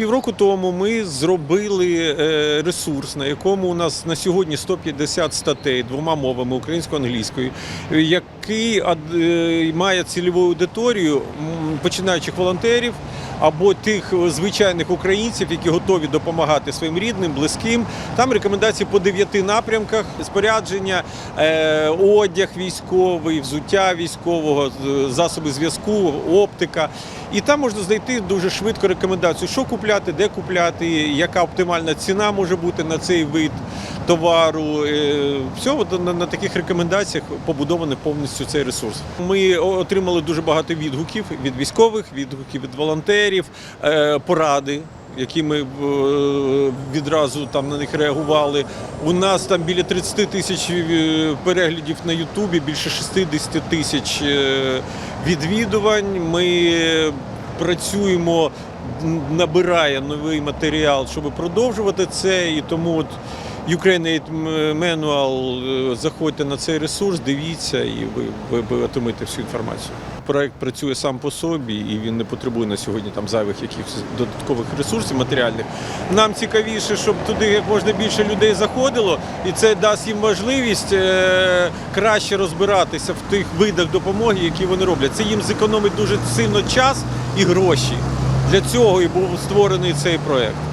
півроку тому ми зробили е, ресурс, на якому у нас на сьогодні 150 статей двома мовами українською англійською, який е, має цільову аудиторію починаючих волонтерів або тих звичайних українців, які готові допомагати своїм рідним, близьким. Там рекомендації по дев'яти напрямках: спорядження, е, одяг військовий, взуття військового, засоби зв'язку, оптика. І там можна знайти дуже швидко рекомендацію, що купляти, де купляти, яка оптимальна ціна може бути на цей вид товару. Е, Все на, таких рекомендаціях побудований повністю цей ресурс. Ми отримали дуже багато відгуків від військових, відгуків від волонтерів, е, поради. Які ми е, відразу там на них реагували. У нас там біля 30 тисяч переглядів на Ютубі, більше 60 тисяч відвідувань. Ми працюємо, набирає новий матеріал, щоб продовжувати це. І тому от Ukraine Aid Manual, е, заходьте на цей ресурс, дивіться, і ви, ви, ви отримаєте всю інформацію. Проект працює сам по собі, і він не потребує на сьогодні там зайвих якихось додаткових ресурсів матеріальних. Нам цікавіше, щоб туди як можна більше людей заходило, і це дасть їм можливість е, краще розбиратися в тих видах допомоги, які вони роблять. Це їм зекономить дуже сильно час і гроші. Для цього і був створений цей проект.